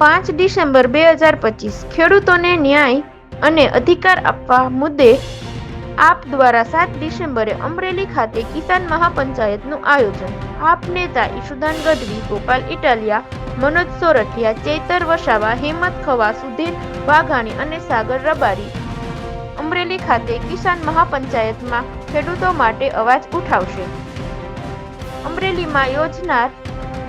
પાંચ ડિસેમ્બર બે હજાર પચીસ. ખેડૂતોને ન્યાય અને અધિકાર આપવા મુદ્દે આપ દ્વારા સાત ડિસેમ્બરે અમરેલી ખાતે કિસાન મહાપંચાયતનું આયોજન. આપ નેતા ઈશુદાન ગઢવી, ગોપાલ ઇટાલિયા, મનોજ સોરઠિયા, ચૈતર વસાવા, હેમંત ખવા, સુધીર વાઘાણી અને સાગર રબારી અમરેલી ખાતે કિસાન મહાપંચાયતમાં ખેડૂતો માટે અવાજ ઉઠાવશે. અમરેલીમાં યોજનાર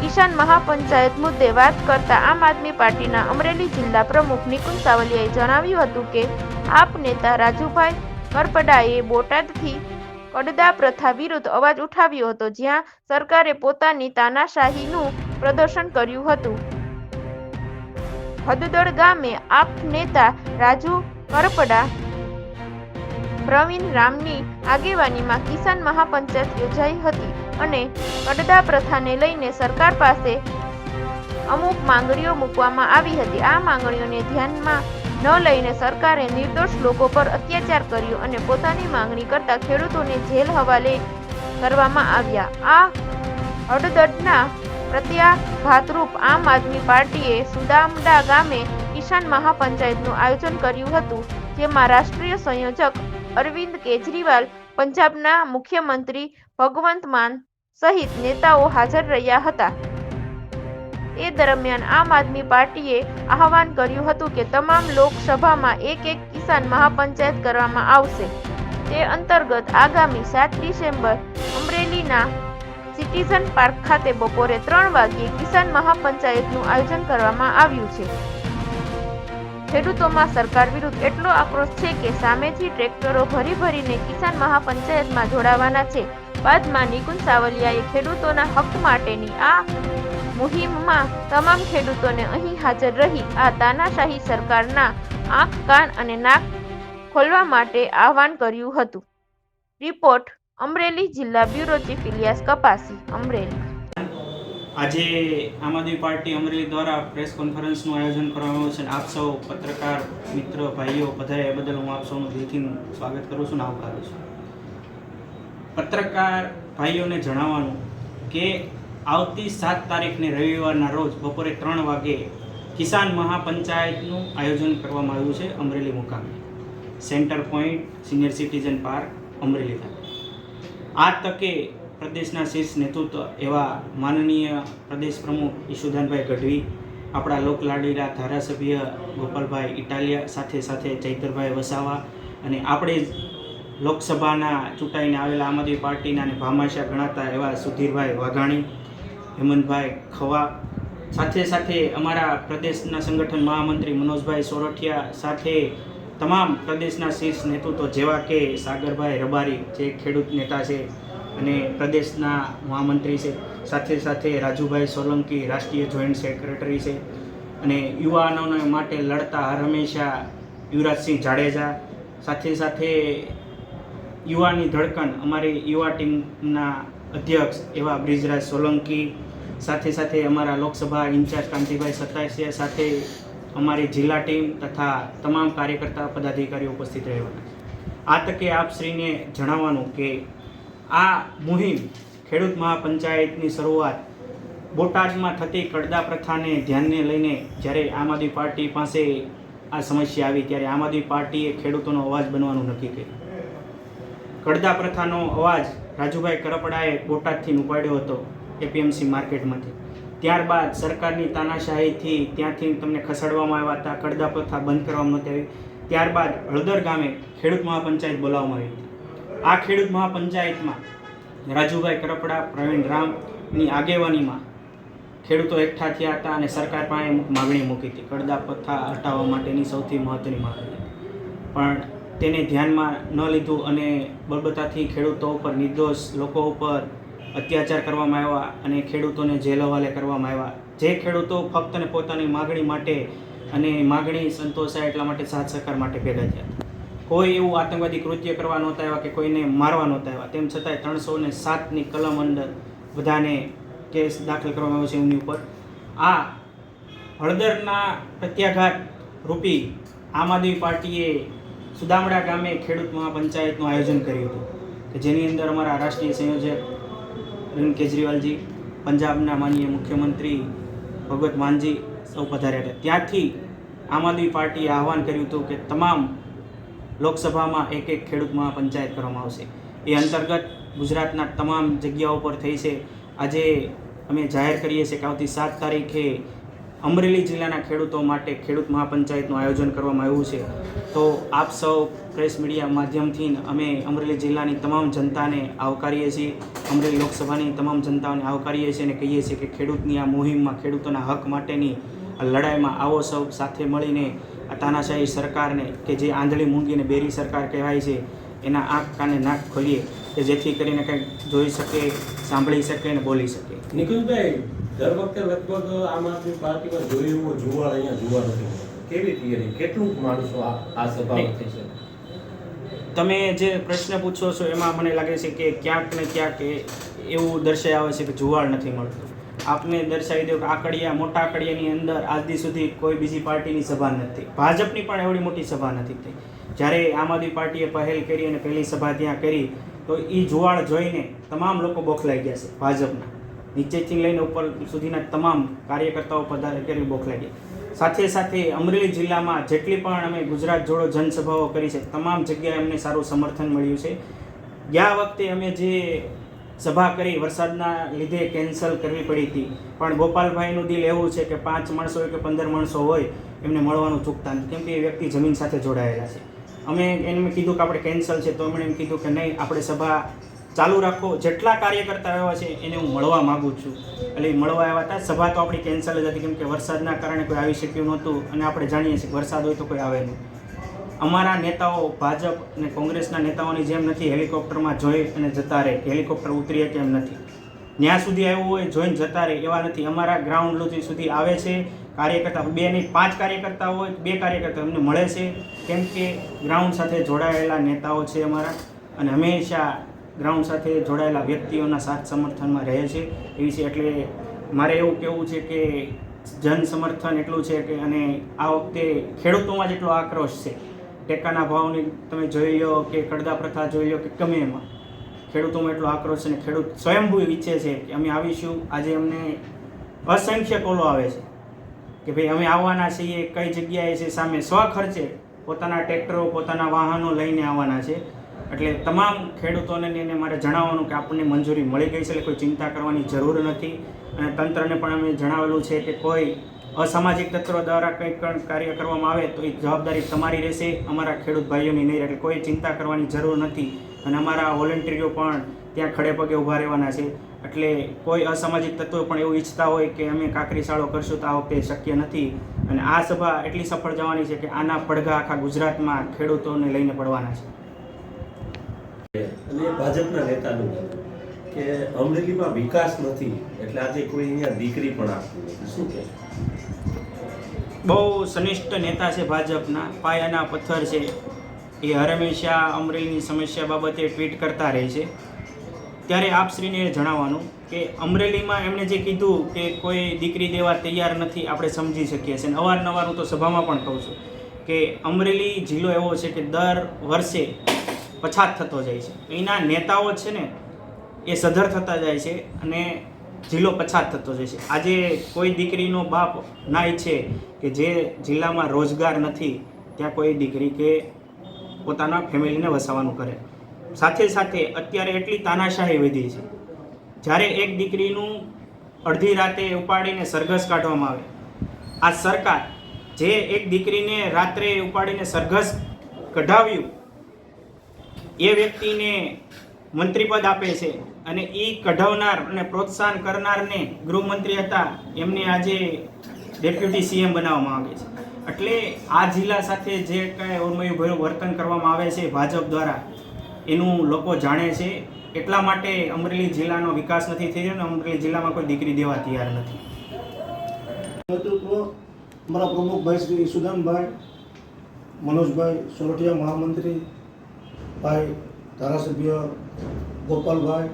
કિસાન મહાપંચાયત મુદ્દે વાત કરતા આમ આદમી પાર્ટીના અમરેલી જિલ્લા પ્રમુખ નિકુંજ સાવલિયાએ જણાવ્યું હતું કે, આપ નેતા રાજુભાઈ કરપડાએ બોટાદથી કડદા પ્રથા વિરુદ્ધ અવાજ ઉઠાવ્યો હતો, જ્યાં સરકારે પોતાની તાનાશાહીનું પ્રદર્શન કર્યું હતું. હદદળ ગામે આપ નેતા રાજુ કરપડા પ્રવીણ રામની આગેવાનીમાં કિસાન મહાપંચાયત યોજાઈ હતી. અને કડદા પ્રથાને લઈને સરકાર પાસે અમુક માંગણીઓ મૂકવામાં આવી હતી. આ માંગણીઓને ધ્યાનમાં ન લઈને સરકારે નિર્દોષ લોકો પર અત્યાચાર કર્યો અને પોતાની માંગણી કરતા ખેડૂતોને જેલ હવાલે કરવામાં આવ્યા. આ હડદડના પ્રત્યાઘાતરૂપ આમ આદમી પાર્ટીએ સુદામડા ગામે કિસાન મહાપંચાયતનું આયોજન કર્યું હતું, જેમાં રાષ્ટ્રીય સંયોજક અરવિંદ કેજરીવાલ, પંજાબના મુખ્યમંત્રી ભગવંત માન સહિત નેતાઓ હાજર રહ્યા હતા. એ દરમિયાન આમ આદમી પાર્ટીએ આહવાન કર્યું હતું કે તમામ લોકસભામાં એક એક કિસાન મહાપંચાયત કરવામાં આવશે. તે અંતર્ગત આગામી સાત ડિસેમ્બર અમરેલીના સિટીઝન પાર્ક ખાતે બપોરે ત્રણ વાગ્યે કિસાન મહાપંચાયતનું આયોજન કરવામાં આવ્યું છે. ખેડૂતોમાં સરકાર વિરુદ્ધ એટલો આક્રોશ છે કે સામેથી ટ્રેક્ટરો ભરી ભરીને કિસાન મહાપંચાયતમાં જોડાવાના છે. બાદમાં નિકુંજ સાવલિયાએ ખેડૂતોના હક માટેની આ મુહિમમાં તમામ ખેડૂતોને અહીં હાજર રહી આ તાનાશાહી સરકારના આંખ, કાન અને નાક ખોલવા માટે આહવાન કર્યું હતું. રિપોર્ટ, અમરેલી જિલ્લા બ્યુરો ચીફ ઇલિયાસ કપાસી, અમરેલી. આજે આમ આદમી પાર્ટી અમરેલી દ્વારા પ્રેસ કોન્ફરન્સનું આયોજન કરવામાં આવ્યું છે આપ સૌ પત્રકાર, મિત્ર, ભાઈઓ બધાએ બદલ હું આપ સૌનું દિલથી સ્વાગત કરું છું આવકારું છું. પત્રકાર ભાઈઓને જણાવવાનું કે આવતી સાત તારીખને રવિવારના રોજ બપોરે ત્રણ વાગે કિસાન મહાપંચાયતનું આયોજન કરવામાં આવ્યું છે અમરેલી મુકામે. Centre point, senior citizen park, Amreli ખાતે. આ તકે પ્રદેશના શીર્ષ નેતૃત્વ એવા માનનીય પ્રદેશ પ્રમુખ ઈશુદાનભાઈ ગઢવી, આપણા લોકલાડીલા ધારાસભ્ય ગોપાલભાઈ ઇટાલિયા સાથે સાથે ચૈતરભાઈ વસાવા અને આપણે લોકસભાના ચૂંટાઈને આવેલા આમ આદમી પાર્ટીના અને ભામાશા ગણાતા એવા સુધીરભાઈ વાઘાણી, હેમંતભાઈ ખવા સાથે સાથે અમારા પ્રદેશના સંગઠન મહામંત્રી મનોજભાઈ સોરઠિયા સાથે તમામ પ્રદેશના શીર્ષ નેતૃત્વ જેવા કે સાગરભાઈ રબારી જે ખેડૂત નેતા છે અને પ્રદેશના મહામંત્રી છે. સાથે સાથે રાજુભાઈ સોલંકી રાષ્ટ્રીય જોઈન્ટ સેક્રેટરી છે અને યુવાનોને માટે લડતા હર હંમેશા યુવરાજસિંહ જાડેજા. સાથે સાથે યુવાની ધડકન અમારી યુવા ટીમના અધ્યક્ષ એવા બ્રિજરાજ સોલંકી સાથે સાથે અમારા લોકસભા ઇન્ચાર્જ કાંતિભાઈ સતાસિયા સાથે અમારી જિલ્લા ટીમ તથા તમામ કાર્યકર્તા પદાધિકારીઓ ઉપસ્થિત રહેવાના છે આ તકે આપ શ્રીને જણાવવાનું કે આ મુહિમ ખેડૂત મહાપંચાયતની શરૂઆત બોટાદમાં થતી કડદા પ્રથાને ધ્યાનને લઈને જ્યારે આમ આદમી પાર્ટી પાસે આ સમસ્યા આવી, ત્યારે આમ આદમી પાર્ટીએ ખેડૂતોનો અવાજ બનવાનું નક્કી કર્યું. કડદા પ્રથાનો અવાજ રાજુભાઈ કરપડાએ બોટાદથી ઉપાડ્યો હતો એપીએમસી માર્કેટમાંથી. ત્યારબાદ સરકારની તાનાશાહીથી ત્યાંથી તમને ખસેડવામાં આવ્યા હતા, કડદા પ્રથા બંધ કરવામાં નહોતી આવી. ત્યારબાદ હળદર ગામે ખેડૂત મહાપંચાયત બોલાવવામાં આવી હતી. આ ખેડૂત મહાપંચાયતમાં રાજુભાઈ કરપડા, પ્રવીણ રામની આગેવાનીમાં ખેડૂતો એકઠા થયા હતા અને સરકાર પાસે માગણી મૂકી હતી. કડદા પ્રથા હટાવવા માટેની સૌથી મહત્ત્વની માગણી પણ તેને ધ્યાનમાં ન લીધું અને બળબતાથી ખેડૂતો ઉપર નિર્દોષ લોકો ઉપર અત્યાચાર કરવામાં આવ્યા અને ખેડૂતોને જેલ હવાલે કરવામાં આવ્યા. જે ખેડૂતો ફક્ત અને પોતાની માગણી માટે અને માગણી સંતોષાય એટલા માટે સાથ સહકાર માટે ભેગા થયા કોઈ એવું આતંકવાદી કૃત્ય કરવા નહોતા આવ્યા કે કોઈને મારવા નહોતા આવ્યા. તેમ છતાંય ત્રણસો ને સાતની કલમ અંદર બધાને કેસ દાખલ કરવામાં આવ્યો છે એમની ઉપર. આ હળદરના પ્રત્યાઘાત રૂપી આમ આદમી પાર્ટીએ સુદામડા ગામે ખેડૂત મહાપંચાયતનું આયોજન કર્યું હતું, કે જેની અંદર અમારા રાષ્ટ્રીય સંયોજક અરવિંદ કેજરીવાલજી, પંજાબના માનનીય મુખ્યમંત્રી ભગવત માનજી સૌ પધાર્યા હતા. ત્યાંથી આમ આદમી પાર્ટીએ આહવાન કર્યું હતું કે તમામ લોકસભામાં એક એક ખેડૂત મહાપંચાયત કરવામાં આવશે. એ અંતર્ગત ગુજરાતના તમામ જગ્યાઓ પર થઈ છે. આજે અમે જાહેર કરીએ છીએ કે આવતી સાત તારીખે અમરેલી જિલ્લાના ખેડૂતો માટે ખેડૂત મહાપંચાયતનું આયોજન કરવામાં આવ્યું છે. તો આપ સૌ પ્રેસ મીડિયા માધ્યમથી અમે અમરેલી જિલ્લાની તમામ જનતાને આવકારીએ છીએ, અમરેલી લોકસભાની તમામ જનતાઓને આવકારીએ છીએ અને કહીએ છીએ કે ખેડૂતની આ મુહિમમાં, ખેડૂતોના હક માટેની લડાઈમાં આવો સૌ સાથે મળીને આ તાનાશાહી સરકારને કે જે આંધળી મૂંગીને બેરી સરકાર કહેવાય છે, એના આંખ, કાને નાક ખોલીએ કે જેથી કરીને કંઈક જોઈ શકે, સાંભળી શકે અને બોલી શકે. નિકુંજભાઈ દર વખતે લગભગ આમ આદમી પાર્ટીમાં જોયું એવો જુવાળ અહીંયા જોવા નથી કેવી થિયરી કેટલું માણસો આ આ સભામાં થઈ છે? તમે જે પ્રશ્ન પૂછો છો એમાં મને લાગે છે કે ક્યાંક ને ક્યાંક એવું દર્શાવે છે કે જુવાળ નથી મળતું. આપને દર્શાવી દઉં કે આકડિયા મોટા આકડિયાની અંદર આજ સુધી કોઈ બીજી પાર્ટીની સભા નથી. ભાજપની પણ એવડી મોટી સભા નથી થઈ. જ્યારે આમ આદમી પાર્ટીએ પહેલ કરી અને પહેલી સભા ત્યાં કરી તો એ જુવાળ જોઈને તમામ લોકો બોખલાઈ ગયા છે ભાજપના. નીચેથી લઈને ઉપર સુધીના તમામ કાર્યકર્તાઓ પદાધિકારીઓ બોખલાઈ ગયા સાથે સાથે અમરેલી જિલ્લામાં જેટલી પણ અમે ગુજરાત જોડો જનસભાઓ કરી છે, તમામ જગ્યાએ અમને સારું સમર્થન મળ્યું છે. ગયા વખતે અમે જે સભા કરી, વરસાદના લીધે કેન્સલ કરવી પડી હતી. પણ ગોપાલભાઈનું દિલ એવું છે કે પાંચ માણસો કે પંદર માણસો હોય, એમને મળવાનું ચૂકતા નથી, કેમ કે એ વ્યક્તિ જમીન સાથે જોડાયેલા છે. અમે એને કીધું કે આપણે કેન્સલ છે, તો એમણે એમ કીધું કે નહીં, આપણે સભા ચાલુ રાખો. જેટલા કાર્યકર્તા આવ્યા છે, એને હું મળવા માગું છું. એટલે મળવા આવ્યા હતા. સભા તો આપણી કેન્સલ જ હતી, કેમ કે વરસાદના કારણે કોઈ આવી શક્યું નહોતું અને આપણે જાણીએ છીએ વરસાદ હોય તો કોઈ આવે નહીં. અમારા નેતાઓ ભાજપ અને કોંગ્રેસના નેતાઓની જેમ નથી હેલિકોપ્ટરમાં જોઈ અને જતા રહે. હેલિકોપ્ટર ઉતરીએ કેમ નથી? ત્યાં સુધી આવ્યું હોય, જોઈને જતા રહે. એવા નથી. અમારા ગ્રાઉન્ડ સુધી સુધી આવે છે. કાર્યકર્તા બે નહીં, પાંચ કાર્યકર્તા હોય, બે કાર્યકર્તા અમને મળે છે. કેમ કે ગ્રાઉન્ડ સાથે જોડાયેલા નેતાઓ છે અમારા. અને હંમેશા ગ્રાઉન્ડ સાથે જોડાયેલા વ્યક્તિઓના સાથ સમર્થનમાં રહે છે. એવી છે એટલે મારે એવું કહેવું છે કે જન સમર્થન એટલું છે કે અને આ વખતે ખેડૂતોમાં જેટલો આક્રોશ છે, ટેકાના ભાવની તમે જોઈ લો કે કડદા પ્રથા જોઈ લો કે ગમે એમાં. ખેડૂતોમાં એટલો આક્રોશ છે અને ખેડૂત સ્વયંભૂ ઈચ્છે છે કે અમે આવીશું. આજે અમને અસંખ્ય કોલો આવે છે કે ભાઈ અમે આવવાના છીએ, કઈ જગ્યાએ છે, સામે સ્વ ખર્ચે પોતાના ટ્રેક્ટરો પોતાના વાહનો લઈને આવવાના છે. એટલે તમામ ખેડૂતોને એને મારે જણાવવાનું કે આપણને મંજૂરી મળી ગઈ છે એટલે કોઈ ચિંતા કરવાની જરૂર નથી. અને તંત્રને પણ અમે જણાવેલું છે કે કોઈ અસામાજિક તત્વો દ્વારા કંઈ પણ કાર્ય કરવામાં આવે તો એ જવાબદારી તમારી રહેશે, અમારા ખેડૂત ભાઈઓની નહીં એટલે કોઈ ચિંતા કરવાની જરૂર નથી. અને અમારા વોલેન્ટિયરો પણ ત્યાં ખડે પગે ઊભા રહેવાના છે. એટલે કોઈ અસામાજિક તત્વો પણ એવું ઈચ્છતા હોય કે અમે કાકરી શાળો કરશું તો આ વખતે શક્ય નથી. અને આ સભા એટલી સફળ જવાની છે કે આના પડઘા આખા ગુજરાતમાં ખેડૂતોને લઈને પડવાના છે. અને ભાજપના નેતાનું કે અમરેલીમાં વિકાસ નથી, એટલે આજે કોઈ અહીંયા દીકરી પણ આપતું શું કે બહુ સનિષ્ઠ નેતા છે ભાજપના. પાયાના પથ્થર છે. એ હંમેશા અમરેલીની સમસ્યા બાબતે ટ્વીટ કરતા રહે છે. ત્યારે આપશ્રીને જણાવવાનું કે અમરેલીમાં એમણે જે કીધું કે કોઈ દીકરી દેવા તૈયાર નથી, આપણે સમજી શકીએ છીએ. અને અવારનવાર હું તો સભામાં પણ કહું છું કે અમરેલી જિલ્લો એવો છે કે દર વર્ષે પછાત થતો જાય છે. અહીંના નેતાઓ છે ને, એ સધર થતા જાય છે અને જિલ્લો પછાત થતો જાય છે. આજે કોઈ દીકરીનો બાપ ના ઈચ્છે કે જે જિલ્લામાં રોજગાર નથી, ત્યાં કોઈ દીકરી કે પોતાના ફેમિલીને વસાવાનું કરે. સાથે સાથે અત્યારે એટલી તાનાશાહી વધી છે. જ્યારે એક દીકરીનું અડધી રાતે ઉપાડીને સરઘસ કાઢવામાં આવે. આ સરકાર જે એક દીકરીને રાત્રે ઉપાડીને સરઘસ કઢાવ્યું એ વ્યક્તિને મંત્રીપદ આપે છે અને એ કઢાવનાર અને પ્રોત્સાહન કરનારને ગૃહમંત્રી હતા, એમને આજે ડેપ્યુટી સીએમ બનાવવામાં આવે છે. એટલે આ જિલ્લા સાથે જે કાંઈ ઉર્મયુભર્યું વર્તન કરવામાં આવે છે ભાજપ દ્વારા, એનું લોકો જાણે છે. એટલા માટે અમરેલી જિલ્લાનો વિકાસ નથી થઈ રહ્યો અને અમરેલી જિલ્લામાં કોઈ દીકરી દેવા તૈયાર નથી. નેતૃત્વ અમારા પ્રમુખભાઈ શ્રી સુદામભાઈ, મનોજભાઈ સોરઠિયા મહામંત્રી ભાઈ, ધારાસભ્ય ગોપાલભાઈ,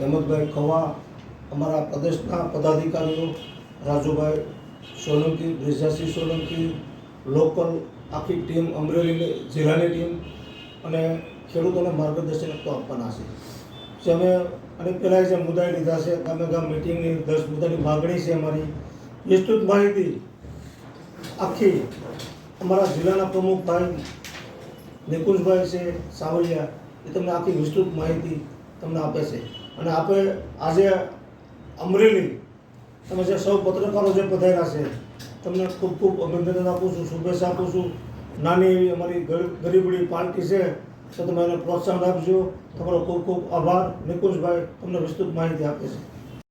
હેમંતભાઈ ખવા, અમારા પ્રદેશના પદાધિકારીઓ, રાજુભાઈ સોલંકી બ્રિજાસિંહ સોલંકી, લોકલ આખી ટીમ અમરેલી જિલ્લાની ટીમ અને ખેડૂતોને માર્ગદર્શન તો આપવાના છે. જે અમે, અને પહેલાં જે મુદ્દા લીધા છે ગામે ગામ મિટિંગની, દસ મુદ્દાની માગણી છે અમારી, વિસ્તૃત માહિતી આખી અમારા જિલ્લાના પ્રમુખ ભાઈ નિકુંજભાઈ છે સાવલિયા એ તમને આખી વિસ્તૃત માહિતી તમને આપે છે. અને આપણે આજે અમરેલી તમે જે સૌ પત્રકારો જે પધાર્યા છે, તમને ખૂબ ખૂબ અભિનંદન આપું છું, શુભેચ્છા આપું છું. નાની એવી અમારી ગરીબડી પાર્ટી છે, તો તમે એને પ્રોત્સાહન આપજો. તમારો ખૂબ ખૂબ આભાર. નિકુંજભાઈ તમને વિસ્તૃત માહિતી આપે છે.